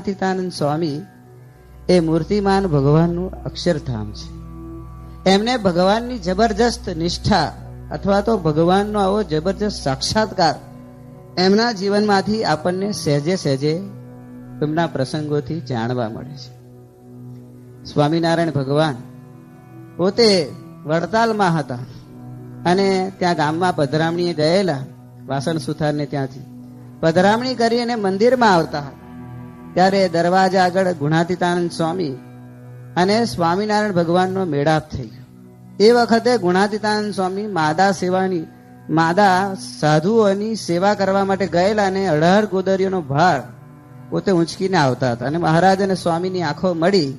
ગુણાતીતાનંદ સ્વામી એ મૂર્તિમાન ભગવાનનું અક્ષરધામ છે. એમને ભગવાનની જબરજસ્ત નિષ્ઠા અથવા તો ભગવાનનો આવો જબરજસ્ત સાક્ષાત્કાર એમના જીવનમાંથી આપણને સહેજે સહેજે એમના પ્રસંગોથી જાણવા મળે છે. સ્વામિનારાયણ ભગવાન પોતે વડતાલમાં હતા અને ત્યાં ગામમાં પધરામણીએ ગયેલા વાસણ સુથારને ત્યાંથી. પધરામણી કરી અને મંદિરમાં આવતા હતા. ત્યારે દરવાજા આગળ ગુણાતીતાનંદ સ્વામી અને સ્વામિનારાયણ ભગવાનનો મેળાપ થઈ ગયો. એ વખતે ગુણાતીતાનંદ સ્વામી માદા સેવાની, માદા સાધુઓની સેવા કરવા માટે ગયેલા અને અઢાર ગોદરીઓનો ભાર પોતે ઊંચકીને આવતા હતા. અને મહારાજ અને સ્વામીની આંખો મળી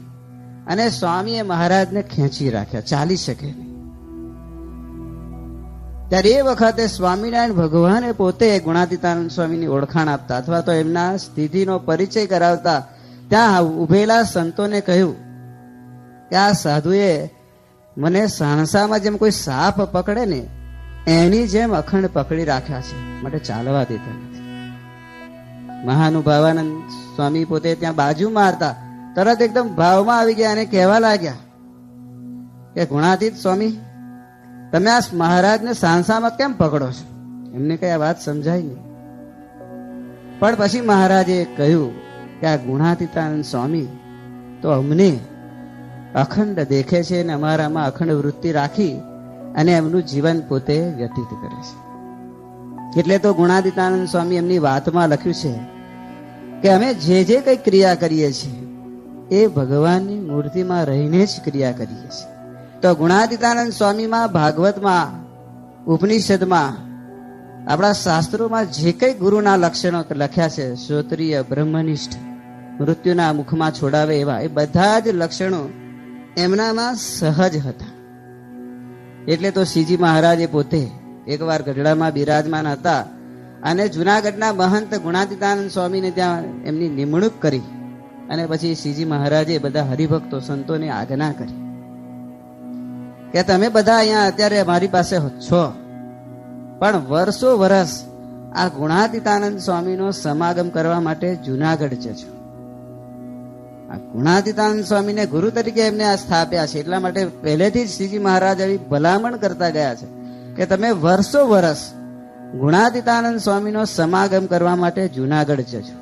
અને સ્વામીએ મહારાજને ખેંચી રાખ્યા. ચાલી શકે નહીં ત્યારે એ વખતે સ્વામિનારાયણ ભગવાને પોતે ગુણાતીતાનંદ સ્વામીની ઓળખાણ આપતા અથવા તો એમના સ્થિતિનો પરિચય કરાવતા ત્યાં ઉભેલા સંતોને કહ્યું કે આ સાધુએ મને સાણસામાં જેમ કોઈ સાપ પકડે ને, એની જેમ અખંડ પકડી રાખ્યા છે. માટે ચાલવા દેતા નથી. મહાનુભાવાનંદ સ્વામી પોતે ત્યાં બાજુ મારતા, તરત એકદમ ભાવમાં આવી ગયા અને કહેવા લાગ્યા કે ગુણાતીત સ્વામી તમે આ મહારાજને સાંસામાં કેમ પકડો છો? એમને કઈ આ વાત સમજાય નહીં. પણ પછી મહારાજે કહ્યું કે આ ગુણાતીતાનંદ સ્વામી તો અમને અખંડ દેખે છે અને અમારામાં અખંડ વૃત્તિ રાખી અને એમનું જીવન પોતે વ્યતીત કરે છે. એટલે તો ગુણાદિતાનંદ સ્વામી એમની વાતમાં લખ્યું છે કે અમે જે જે કઈ ક્રિયા કરીએ છીએ, એ ભગવાનની મૂર્તિમાં રહીને જ ક્રિયા કરીએ છીએ. તો ગુણાતીતાનંદ સ્વામીમાં, ભાગવતમાં, ઉપનિષદમાં, આપણા શાસ્ત્રોમાં જે કઈ ગુરુના લક્ષણો લખ્યા છે શ્રોત્રિય બ્રહ્મનિષ્ઠ, મૃત્યુના મુખમાં છોડાવે એવા, એ બધા જ લક્ષણો એમનામાં સહજ હતા. એટલે તો શ્રીજી મહારાજે પોતે એકવાર ગઢડામાં બિરાજમાન હતા અને જુનાગઢના મહંત ગુણાતીતાનંદ સ્વામીને ત્યાં એમની નિમણૂક કરી અને પછી શ્રીજી મહારાજે બધા હરિભક્તો સંતોને આજ્ઞા કરી. કે તમે બધા અહીંયા અત્યારે મારી પાસે છો. પણ વર્ષો વર્ષ આ ગુણાતીતાનંદ સ્વામીનો સમાગમ કરવા માટે જુનાગઢ જજો આ ગુણાતીતાનંદ સ્વામીને ગુરુ તરીકે એમને આ સ્થાપ્યા છે. એટલા માટે પહેલેથી જ શ્રીજી મહારાજ આવી ભલામણ કરતા ગયા છે કે તમે વર્ષો વર્ષ ગુણાતીતાનંદ સ્વામીનો સમાગમ કરવા માટે જુનાગઢ જજો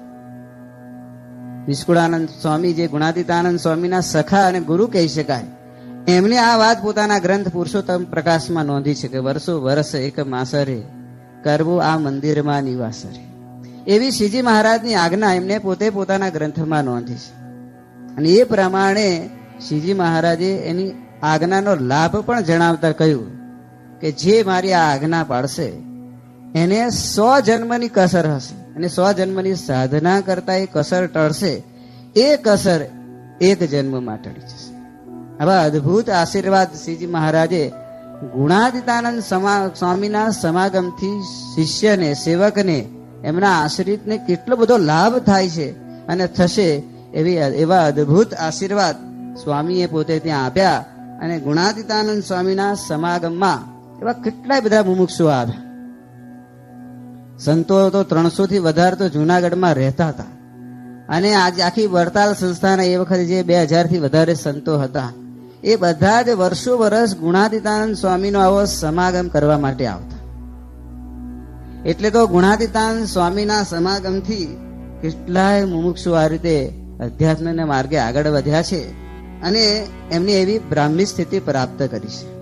નિષ્કુળાનંદ સ્વામી જે ગુણાતીતાનંદ સ્વામીના સખા અને ગુરુ કહી શકાય. એમને આ વાત પોતાના ગ્રંથ પુરુષોત્તમ પ્રકાશમાં નોંધી છે કે વર્ષો વર્ષ એક માસરે કરવું આ મંદિરમાં નિવાસરે. એવી શ્રીજી મહારાજની આજ્ઞા એમને પોતે પોતાના ગ્રંથમાં નોંધી છે. અને એ પ્રમાણે શ્રીજી મહારાજે એની આજ્ઞાનો લાભ પણ જણાવતા કહ્યું કે જે મારી આ આજ્ઞા પાડશે, એને સો જન્મની કસર હશે અને સો જન્મની સાધના કરતા એ કસર ટળશે, એ કસર એક જન્મમાં ટળી જશે આવા અદ્ભુત આશીર્વાદ શ્રીજી મહારાજે ગુણાતીતાનંદ સમા- સ્વામીના સમાગમથી શિષ્યને સેવકને એમના આશ્રિતને કેટલો બધો લાભ થાય છે અને થશે એવી એવા અદ્ભુત આશીર્વાદ સ્વામીએ પોતે ત્યાં આપ્યા અને ગુણાતીતાનંદ સ્વામીના સમાગમમાં એવા કેટલાય બધા મુમુક્ષો આવ્યા. સંતો તો ત્રણસો થી વધારે તો જુનાગઢમાં રહેતા હતા. અને આજે આખી વડતાલ સંસ્થાના એ વખતે જે બે હજારથી વધારે સંતો હતા. એ બધા જ વર્ષો વર્ષ ગુણાતીતાનંદ સ્વામીનો આવો સમાગમ કરવા માટે આવતા. એટલે તો ગુણાતીતાનંદ સ્વામીના સમાગમથી કેટલાય મુમુક્ષુ આ રીતે અધ્યાત્મને માર્ગે આગળ વધ્યા છે અને એમની એવી બ્રાહ્મી સ્થિતિ પ્રાપ્ત કરી છે.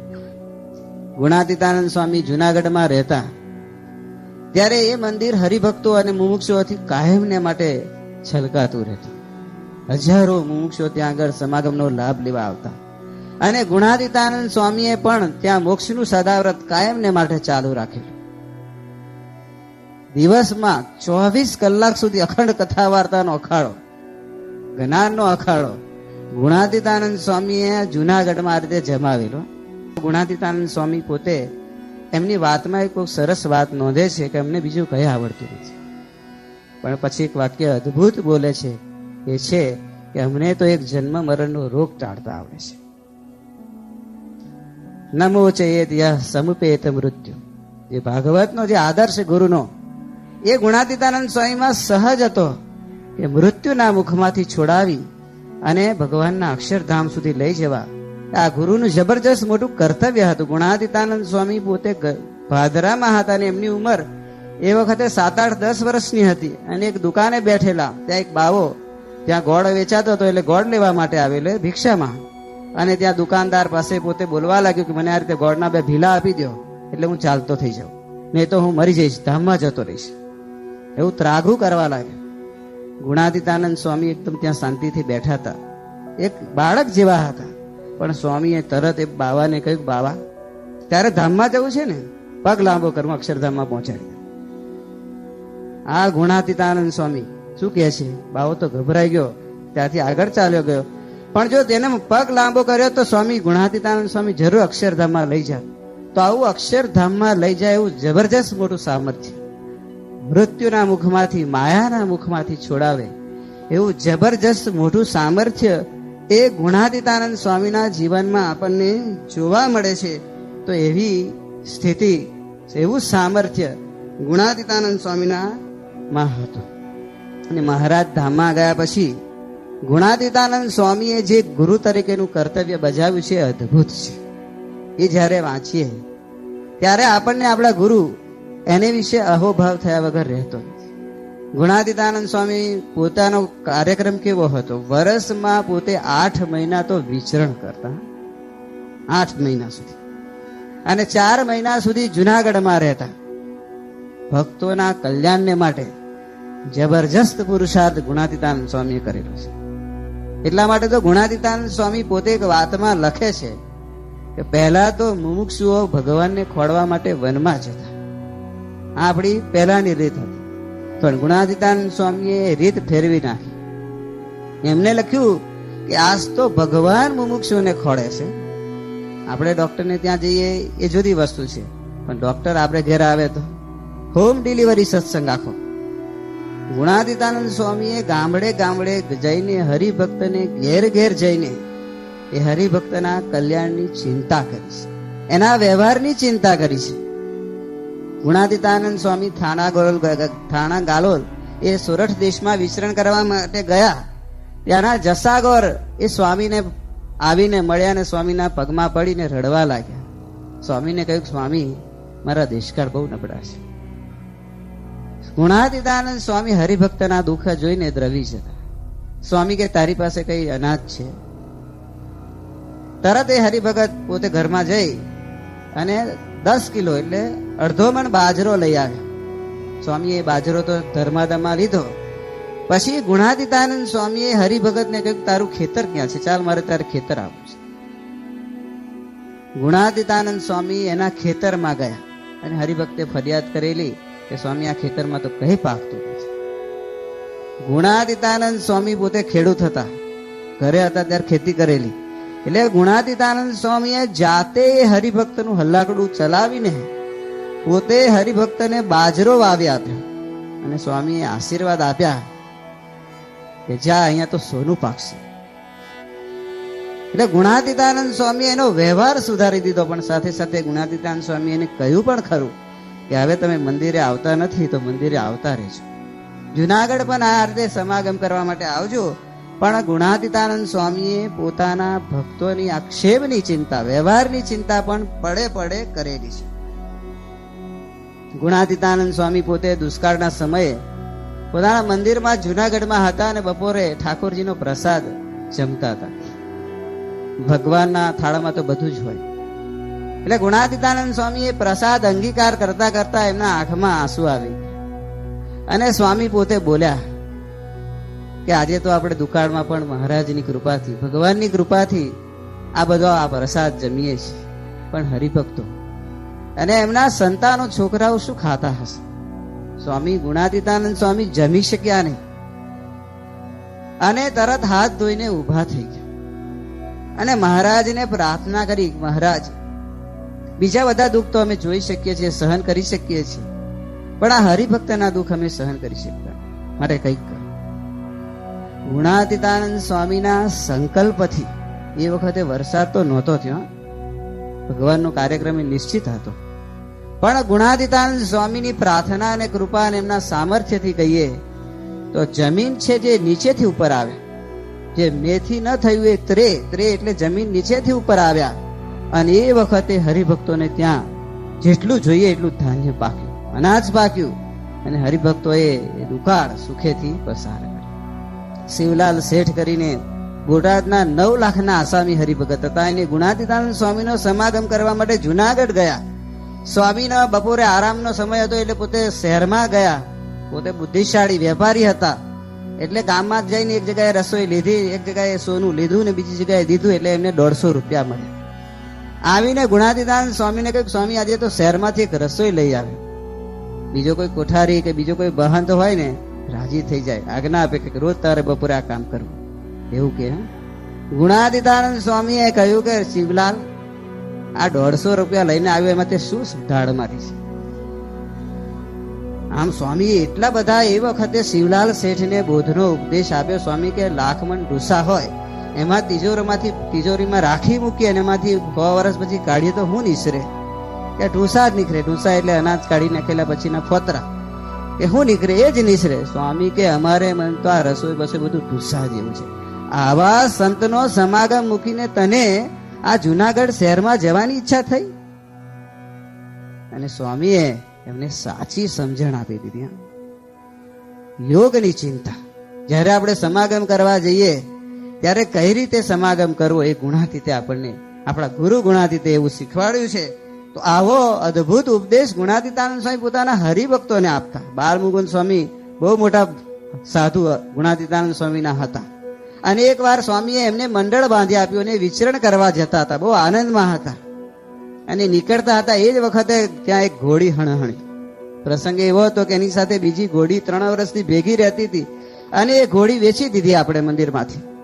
ગુણાતીતાનંદ સ્વામી જુનાગઢમાં રહેતા. ત્યારે એ મંદિર હરિભક્તો અને મુમુક્ષુઓથી કાયમને માટે છલકાતું રહેતું. હજારો મુમુક્ષુઓ ત્યાં આગળ સમાગમનો લાભ લેવા આવતા. અને ગુણાદિતાનંદ સ્વામીએ પણ ત્યાં મોક્ષનું સદાવ્રત કાયમને માટે ચાલુ રાખ્યું. દિવસમાં ચોવીસ કલાક સુધી અખંડ કથા વાર્તાનો અખાડો, જ્ઞાનનો અખાડો ગુણાતીતાનંદ સ્વામીએ જુનાગઢમાં આ રીતે જમાવેલો. ગુણાતીતાનંદ સ્વામી પોતે એમની વાતમાં એક સરસ વાત નોંધે છે કે એમને બીજું કઈ આવડતું નથી. પણ પછી એક વાક્ય અદ્ભુત બોલે છે એ છે કે અમને તો એક જન્મ મરણનો રોગ ટાળતા આવડે છે. નમો ચેત યહ સમુપેત મૃત્યુ જે ભાગવતનો જે આદર્શ ગુરુનો એ ગુણાતીતાનંદ સ્વામીમાં સહજ હતો એ મૃત્યુના મુખમાંથી છોડાવી અને ભગવાનના અક્ષરધામ સુધી લઈ જવા આ ગુરુનું જબરજસ્ત મોટું કર્તવ્ય હતું ગુણાતીતાનંદ સ્વામી પોતે ભાદરામાં હતા અને એમની ઉંમર એ વખતે સાત આઠ દસ વર્ષની હતી અને એક દુકાને બેઠેલા ત્યાં એક બાવો ત્યાં ગોળ વેચાતો હતો એટલે ગોળ લેવા માટે આવેલો એ ભિક્ષામાં. અને ત્યાં દુકાનદાર પાસે પોતે બોલવા લાગ્યો કે મને આ રીતે ગોળના બે ભીલા આપી દો એટલે હું ચાલતો થઈ જાઉં. નહીં તો હું મરી જઈશ, ધામમાં જતો રહીશ. એવું ત્રાગરું કરવા લાગ્યો. ગુણાદિતાનંદ સ્વામી એકદમ ત્યાં શાંતિથી બેઠા હતા. એક બાળક જેવા હતા. પણ સ્વામીએ તરત એ બાવાને કહ્યું, બાવા, ત્યારે ધામમાં જવું છે ને? પગ લાંબો કરું અક્ષરધામમાં પહોંચાડી આ ગુણાતીતાનંદ સ્વામી શું કહે છે? બાવો તો ગભરાઈ ગયો, ત્યાંથી આગળ ચાલ્યો ગયો. પણ જો તેને પગ લાંબો કર્યો તો સ્વામી ગુણાતીતાનંદ સ્વામી જરૂર અક્ષરધામમાં લઈ જાય તો આવું અક્ષરધામમાં લઈ જાય એવું જબરજસ્ત મોટું સામર્થ્ય. મૃત્યુના મુખમાંથી, માયાના મુખમાંથી છોડાવે એવું જબરજસ્ત મોટું સામર્થ્ય એ ગુણાતીતાનંદ સ્વામીના જીવનમાં આપણને જોવા મળે છે. તો એવી સ્થિતિ, એવું સામર્થ્ય ગુણાતીતાનંદ સ્વામીના માં હતું. અને મહારાજ ધામમાં ગયા પછી ગુણાતીતાનંદ સ્વામીએ જે ગુરુ તરીકેનું કર્તવ્ય બજાવ્યું છે અદ્ભુત છે. એ જ્યારે વાંચીએ, ત્યારે આપણને આપણા ગુરુ એને વિશે અહોભાવ થયા વગર રહેતો ગુણાદિતાનંદ સ્વામી પોતાનો કાર્યક્રમ કેવો હતો? વર્ષમાં પોતે આઠ મહિના તો વિચરણ કરતા. આઠ મહિના સુધી. અને ચાર મહિના સુધી જુનાગઢમાં રહેતા. ભક્તોના કલ્યાણને માટે જબરજસ્ત પુરુષાર્થ ગુણાતીતાનંદ સ્વામીએ કરેલો છે. એટલા માટે તો ગુણાતીતાનંદ સ્વામી પોતે એક વાતમાં લખે છે કે પહેલા તો મુમુક્ષુઓ ભગવાનને ખોળવા માટે વનમાં જતા. આ આપણી પહેલાની રીત હતી. પણ ગુણાતીતાનંદ સ્વામીએ રીત ફેરવી નાખી. એમને લખ્યું કે આજ તો ભગવાન મુમુક્ષુઓને ખોળે છે. આપણે ડૉક્ટરને ત્યાં જઈએ એ જુદી વસ્તુ છે. પણ ડોક્ટર આપણે ઘેર આવે તો. હોમ ડિલિવરી સત્સંગ આખો. ગુણાતીતાનંદ સ્વામીએ ગામડે ગામડે જઈને હરિભક્તને ઘેર ઘેર જઈને એ હરિભક્તના કલ્યાણની ચિંતા કરી છે. એના વ્યવહારની ચિંતા કરી છે. ગુણાતીતાનંદ સ્વામી થાણા ગોરલ થાણા ગાલોલ એ સોરઠ દેશમાં વિચરણ કરવા માટે ગયા. ત્યાંના જસાગોર એ સ્વામીને આવીને મળ્યા અને સ્વામીના પગમાં પડીને રડવા લાગ્યા. સ્વામીને કહ્યું, સ્વામી, મારા દેશકાળ બહુ નબળા છે. ગુણાતીતાનંદ સ્વામી હરિભક્તના દુઃખ જોઈને દ્રવી જતા સ્વામી કે, તારી પાસે કઈ અનાજ છે? તરત એ હરિભગત પોતે ઘરમાં જઈ અને દસ કિલો એટલે અડધો મણ બાજરો લઈ આવ્યો. સ્વામીએ એ બાજરો તો ધર્માદામાં લીધો. પછી ગુણાતીતાનંદ સ્વામીએ હરિભગતને કહ્યું, તારું ખેતર ક્યાં છે? ચાલ, મારે તારે ખેતર આવું છે. ગુણાતીતાનંદ સ્વામી એના ખેતરમાં ગયા અને હરિભક્તે ફરિયાદ કરેલી કે સ્વામી આ ખેતરમાં તો કઈ પાકતું ગુણાતીતાનંદ સ્વામી પોતે ખેડૂત હતા. ઘરે હતા ત્યારે ખેતી કરેલી. એટલે ગુણાતીતાનંદ સ્વામીએ જાતે હરિભક્તનું હલ્લાકડું ચલાવીને પોતે હરિભક્તને બાજરો વાવી આપ્યો અને સ્વામીએ આશીર્વાદ આપ્યા કે જા, અહીંયા તો સોનું પાકશે. એટલે ગુણાતીતાનંદ સ્વામી એનો વ્યવહાર સુધારી દીધો, પણ સાથે સાથે ગુણાતીતાનંદ સ્વામી એને કહ્યું પણ ખરું કે હવે તમે મંદિરે આવતા નથી તો મંદિરે આવતા રહેજો. જુનાગઢ પણ આ રીતે સમાગમ કરવા માટે આવજો. પણ ગુણાતીતાનંદ સ્વામીએ પોતાના ભક્તોની આક્ષેપની ચિંતા, વ્યવહારની ચિંતા પણ પડે પડે કરેલી છે. ગુણાતીતાનંદ સ્વામી પોતે દુષ્કાળના સમયે પોતાના મંદિરમાં જુનાગઢમાં હતા અને બપોરે ઠાકોરજીનો પ્રસાદ જમતા હતા. ભગવાનના થાળામાં તો બધું જ હોય. એટલે ગુણાતીતાનંદ સ્વામી એ પ્રસાદ અંગીકાર કરતા કરતા એમના આંખમાં આંસુ આવી. અને સ્વામી પોતે બોલ્યા કે આજે તો આપણે દુકાળમાં પણ મહારાજની કૃપાથી, ભગવાનની કૃપાથી આ બધો આ પ્રસાદ જમીએ છીએ. પણ હરિભક્તો, અને એમના સંતાનો છોકરાઓ શું ખાતા હશે? સ્વામી ગુણાતીતાનંદ સ્વામી જમી શક્યા નહીં. અને તરત હાથ ધોઈને ઊભા થઈ ગયા. અને મહારાજને પ્રાર્થના કરી, મહારાજ બીજા બધા દુઃખ તો અમે જોઈ શકીએ છીએ, સહન કરી શકીએ છીએ. પણ આ હરિભક્તના દુઃખ અમે સહન કરી શકતા માટે કંઈક ગુણાતીતાનંદ સ્વામીના સંકલ્પથી એ વખતે વરસાદ તો નહોતો થયો ભગવાનનો કાર્યક્રમ નિશ્ચિત હતો. પણ ગુણાતીતાનંદ સ્વામીની પ્રાર્થના અને કૃપા અને એમના સામર્થ્યથી કહીએ તો જમીન છે જે નીચેથી ઉપર આવે. જે મેથી ન થયું એ ત્રે ત્રે એટલે જમીન નીચેથી ઉપર આવ્યા. અને એ વખતે હરિભક્તોને ત્યાં જેટલું જોઈએ એટલું ધાન્ય પાક્યું, અનાજ પાક્યું અને હરિભક્તોએ દુકાળ સુખેથી પસાર કર્યો. શિવલાલ શેઠ કરીને બોટાદના નવ લાખના આસામી હરિભગત હતા. એને ગુણાતીતાનંદ સ્વામીનો સમાગમ કરવા માટે જુનાગઢ ગયા. સ્વામીના બપોરે આરામનો સમય હતો એટલે પોતે શહેરમાં ગયા. પોતે બુદ્ધિશાળી વેપારી હતા. એટલે ગામમાં જઈને એક જગ્યાએ રસોઈ લીધી, એક જગ્યાએ સોનું લીધું ને બીજી જગ્યાએ દીધું એટલે એમને દોઢસો રૂપિયા મળ્યા. આવીને ગુણાતીતાન સ્વામીને કહ્યું સ્વામી, આજે તો શહેરમાંથી એક રસોઈ લઈ આવે. બીજો કોઈ કોઠારી કે બીજો કોઈ બહંત હોય ને, રાજી થઈ જાય. આજ્ઞા આપે કે રોજ તારે બપોરે આ કામ કરવું. એવું કે? ગુણાતીતાનંદ સ્વામીએ કહ્યું કે, શિવલાલ, આ દોઢસો રૂપિયા લઈને આવ્યો, એમાં તે શું ધાડ મારી છે? આમ સ્વામી એટલા બધા એ વખતે શિવલાલ શેઠને બોધનો ઉપદેશ આપ્યો. સ્વામી કે લાખમણ ઢુસા હોય એમાં તિજોરીમાંથી તિજોરીમાં રાખી મૂકી અને એમાંથી છ વર્ષ પછી કાઢીએ તો હું નીસરે? કે ઢૂસા જ નીકળે. ઢૂસા એટલે અનાજ કાઢી નાખેલા પછીના ફોતરા. કે હું નીકળે? એ જ નીસરે. સ્વામી કે અમારે મન તો આ રસોઈ બસોઈ બધું ઢૂસા જેવું છે. આવા સંતનો સમાગમ મૂકીને તને આ જુનાગઢ શહેરમાં જવાની ઈચ્છા થઈ? અને સ્વામીએ એમને સાચી સમજણ આપી દીધી યોગની ચિંતા. જ્યારે આપણે સમાગમ કરવા જઈએ ત્યારે કઈ રીતે સમાગમ કરવો એ ગુણાતીતે આપણને, આપણા ગુરુ ગુણાતીતે એવું શીખવાડ્યું છે. તો આવો અદ્ભુત ઉપદેશ ગુણાતીતાનંદ સ્વામી પોતાના હરિભક્તોને આપતા. બાળ મુકુંદ સ્વામી બહુ મોટા સાધુ ગુણાતીતાનંદ સ્વામીના હતા. અને એક વાર સ્વામીએ એમને મંડળ બાંધી આપ્યું અને વિચરણ કરવા જતા હતા. બહુ આનંદમાં હતા. અને નીકળતા હતા એ જ વખતે ત્યાં એક ઘોડી હણહણી. પ્રસંગ એવો હતો કે એની સાથે બીજી ઘોડી ત્રણ વર્ષથી ભેગી રહેતી હતી. અને એ ઘોડી વેચી દીધી આપણે મંદિરમાંથી.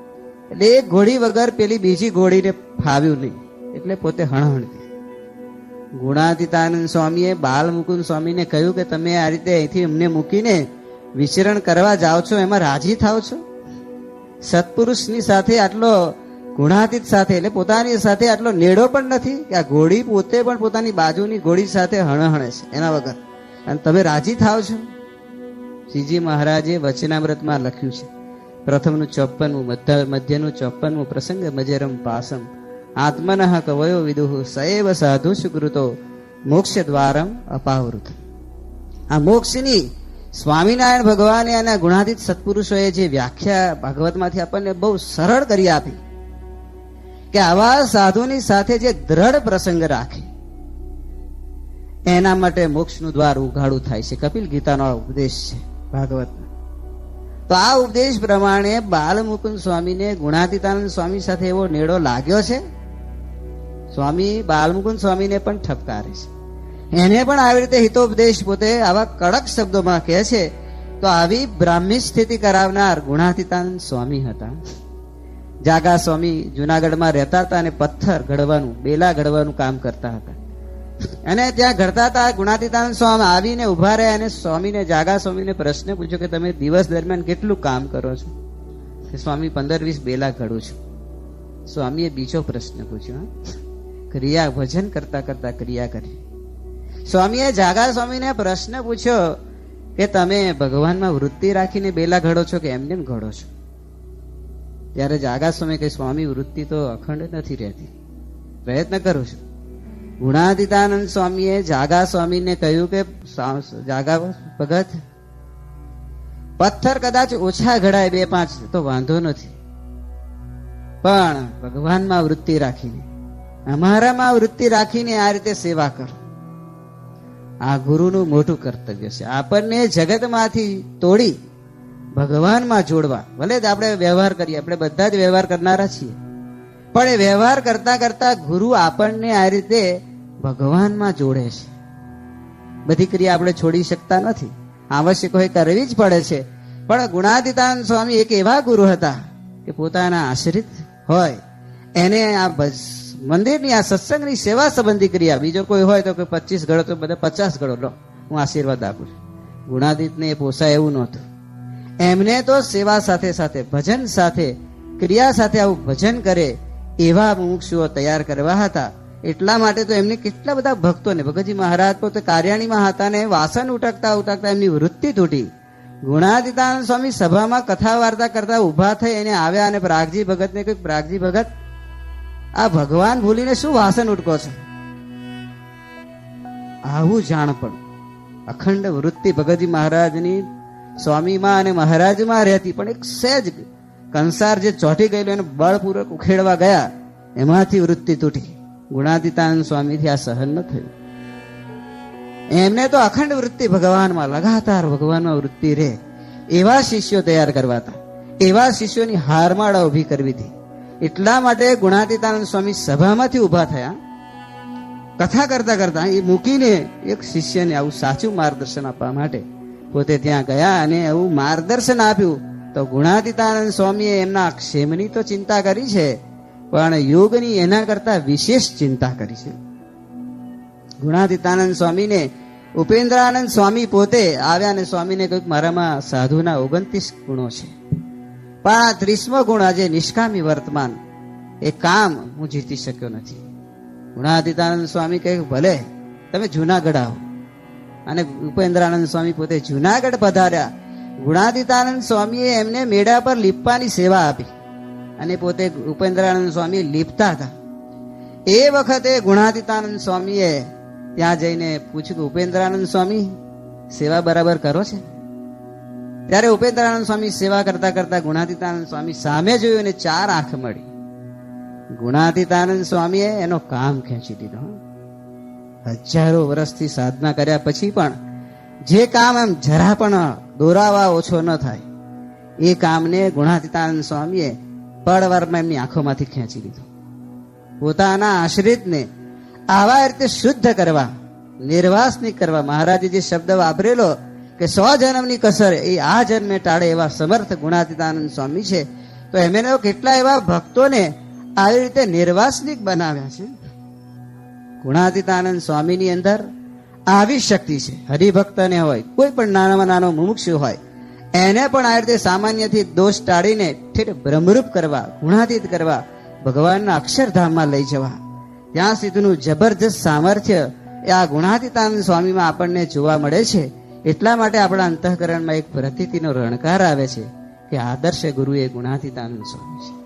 એટલે એક ઘોડી વગર પેલી બીજી ઘોડીને ફાવ્યું નહીં. એટલે પોતે હણહણતી ગુણાતીતાનંદ સ્વામીએ બાલ મુકુંદ સ્વામીને કહ્યું કે તમે આ રીતે અહીંથી અમને મૂકીને વિચરણ કરવા જાઓ છો, એમાં રાજી થાવ છો? સત્પુરુષની સાથે આટલો ગુણાતીત સાથે, એટલે પોતાની સાથે આટલો નેડો પણ નથી કે આ ઘોડી પોતે પણ પોતાની બાજુની ઘોડી સાથે હણહણે છે, એના વગર. અને તમે રાજી થાવ છો? શ્રીજી મહારાજે વચનામૃતમાં લખ્યું છે. પ્રથમનું ચોપ્પનમું, મધ્ય, મધ્યનું ચોપ્પનમું, પ્રસંગ મજરમ પાસમ. આત્મન કવયો વિદુઃ સૈવ સાધુ સુકૃતો મોક્ષ દ્વારમ અપાવૃત. આ મોક્ષની સ્વામિનારાયણ ભગવાને અને ગુણાતીત સત્પુરુષોએ જે વ્યાખ્યા ભાગવતમાંથી આપણને બહુ સરળ કરી આપી, કે આવા સાધુની સાથે જે દ્રઢ પ્રસંગ રાખે, એના માટે મોક્ષનું દ્વાર ઉઘાડું થાય છે. કપિલ ગીતાનો ઉપદેશ છે ભાગવતનો તો આ ઉપદેશ પ્રમાણે બાલમુકુંદ સ્વામીને ગુણાતીતાનંદ સ્વામી સાથે એવો નેડો લાગ્યો છે? સ્વામી બાલમુકુંદ સ્વામીને પણ ઠપકારે છે. એને પણ આવી રીતે હિતોપદેશ પોતે આવા કડક શબ્દોમાં કહે છે, તો આવી બ્રાહ્મી સ્થિતિ કરાવનાર ગુણાતીતાનંદ સ્વામી હતા. જાગા સ્વામી જુનાગઢમાં રહેતા હતા અને પથ્થર ઘડવાનું, બેલા ઘડવાનું કામ કરતા હતા. અને ત્યાં ઘડતા હતા ગુણાતીતાન સ્વામી આવીને ઊભા રહ્યા અને સ્વામીને, જાગા સ્વામીને પ્રશ્ન પૂછ્યો કે તમે દિવસ દરમિયાન કેટલું કામ કરો છો? સ્વામી, પંદર વીસ બેલા ઘડું છું. સ્વામીએ બીજો પ્રશ્ન પૂછ્યો ક્રિયા ભજન કરતા કરતા ક્રિયા કરી. સ્વામીએ જાગા સ્વામીને પ્રશ્ન પૂછ્યો કે તમે ભગવાનમાં વૃત્તિ રાખીને બેલા ઘડો છો કે એમને ઘડો છો? ત્યારે જાગા સ્વામી કે સ્વામી, વૃત્તિ તો અખંડ નથી રહેતી. પ્રયત્ન કરું છું. ગુણાતીતાનંદ સ્વામીએ જાગા સ્વામીને કહ્યું કે જાગા ભગત, પથ્થર કદાચ ઓછા ઘડાય બે પાંચ, તો વાંધો નથી. પણ ભગવાનમાં વૃત્તિ રાખીને, અમારામાં વૃત્તિ રાખીને આ રીતે સેવા કરો. આ ગુરુનું મોટું કર્તવ્ય છે. આપણને જગતમાંથી તોડી ભગવાનમાં જોડવા. ભલે જ આપણે વ્યવહાર કરીએ, આપણે બધા જ વ્યવહાર કરનારા છીએ. પણ એ વ્યવહાર કરતા કરતા ગુરુ આપણને આ રીતે ભગવાનમાં જોડે છે. બધી ક્રિયા આપણે છોડી શકતા નથી. આવશ્યક હોય કરવી જ પડે છે. પણ ગુણાતીતાનંદ સ્વામી એક એવા ગુરુ હતા કે પોતાના આશ્રિત હોય. એને આ મંદિરની આ સત્સંગની સેવા સંબંધી ક્રિયા, બીજો કોઈ હોય તો કે પચીસ ગળો તો બધા પચાસ ગળો લો, હું આશીર્વાદ આપું છું. ગુણાતીતને એ પોસાય એવું નહોતું. એમને તો સેવા સાથે સાથે, ભજન સાથે, ક્રિયા સાથે આવું ભજન કરે. એવા મુમુક્ષુઓ તૈયાર કરવા હતા. એટલા માટે તો એમને કેટલા બધા ભક્તોને, ભગતજી મહારાજ પોતે કાર્યાણીમાં હતા ને વાસન ઉટકતા ઉટકતા એમની વૃત્તિ તૂટી. ગુણાતીતાનંદ સ્વામી સભામાં કથા વાર્તા કરતા ઊભા થઈ એને આવ્યા અને પ્રાગજી ભગતને કહ્યું, પ્રાગજી ભગત, આ ભગવાન ભૂલીને શું વાસન ઉટકો છો? આવું જાણ પણ અખંડ વૃત્તિ ભગતજી મહારાજની સ્વામીમાં અને મહારાજમાં રહેતી પણ એક સહેજ કંસાર જે ચોંટી ગયેલું એને બળપૂર્વક ઉખેડવા ગયા, એમાંથી વૃત્તિ તૂટી. ગુણાતીતાનંદ સ્વામીથી આ સહન ન થયું. એમને તો અખંડ વૃત્તિ ભગવાનમાં, લગાતાર ભગવાનમાં વૃત્તિ રહે એવા શિષ્યો તૈયાર કરવા એવા શિષ્યોની હારમાળા ઊભી કરવી હતી. એટલા માટે ગુણાતીતાનંદ સ્વામી સભામાંથી ઊભા થયા. કથા કરતા કરતા એ મૂકીને એક શિષ્યને આવું સાચું માર્ગદર્શન આપવા માટે પોતે ત્યાં ગયા અને એવું માર્ગદર્શન આપ્યું. તો ગુણાતીતાનંદ સ્વામીએ એમના ક્ષેમની તો ચિંતા કરી છે, પણ યોગની એના કરતા વિશેષ ચિંતા કરી છે. ગુણાતીતાનંદ સ્વામીને ઉપેન્દ્રાનંદ સ્વામી પોતે આવ્યા અને સ્વામીને કહ્યું મારામાં સાધુના ઓગણત્રીસ ગુણો છે. પણ આ ત્રીસમો ગુણ આજે નિષ્કામી વર્તમાન. એ કામ હું જીતી શક્યો નથી. ગુણાતીતાનંદ સ્વામી કહે, ભલે, તમે જુનાગઢ આવો. અને ઉપેન્દ્રાનંદ સ્વામી પોતે જુનાગઢ પધાર્યા. ગુણાતીતાનંદ સ્વામીએ એમને મેળા પર લીપવાની સેવા આપી અને પોતે ઉપેન્દ્રાનંદ સ્વામી લીપતા હતા. એ વખતે ગુણાદિતાનંદ સ્વામીએ ત્યાં જઈને પૂછ્યું કે, ઉપેન્દ્રાનંદ સ્વામી, સેવા બરાબર કરો છે? ત્યારે ઉપેન્દ્રાનંદ સ્વામી સેવા કરતા કરતા ગુણાદિતાનંદ સ્વામી સામે જોયું અને ચાર આંખ મળી. ગુણાદિતાનંદ સ્વામીએ એનો કામ ખેંચી દીધો. હજારો વર્ષથી સાધના કર્યા પછી પણ જે કામ એમ જરા પણ દોરાવા ઓછો ન થાય. એ કામને ગુણાતીતાનંદ સ્વામીએ પળવારમાં એમની આંખોમાંથી ખેંચી લીધો. પોતાના આશ્રિતને આવા રીતે શુદ્ધ કરવા, નિર્વાસની કરવા મહારાજે જે શબ્દ વાપરેલો કે સો જન્મની કસર, એ આ જન્મે ટાળે એવા સમર્થ ગુણાતીતાનંદ સ્વામી છે, તો એમને કેટલા એવા ભક્તોને આવી રીતે નિર્વાસનિક બનાવ્યા છે. ગુણાતીતાનંદ સ્વામીની અંદર આવી શક્તિ છે. હરિભક્તને હોય, કોઈ પણ નાનામાં નાનો મુમુક્ષુ હોય, એને પણ આ રીતે સામાન્યથી દોષ ટાળીને ઠેઠ બ્રહ્મરૂપ કરવા, ગુણાતીત કરવા, ભગવાનના અક્ષરધામમાં લઈ જવા. ત્યાં સુધીનું જબરજસ્ત સામર્થ્ય એ આ ગુણાતીતાનંદ સ્વામીમાં આપણને જોવા મળે છે. એટલા માટે આપણા અંતઃકરણમાં એક પ્રતીતિનો રણકાર આવે છે કે આદર્શ ગુરુ એ ગુણાતીતાનંદ સ્વામી છે.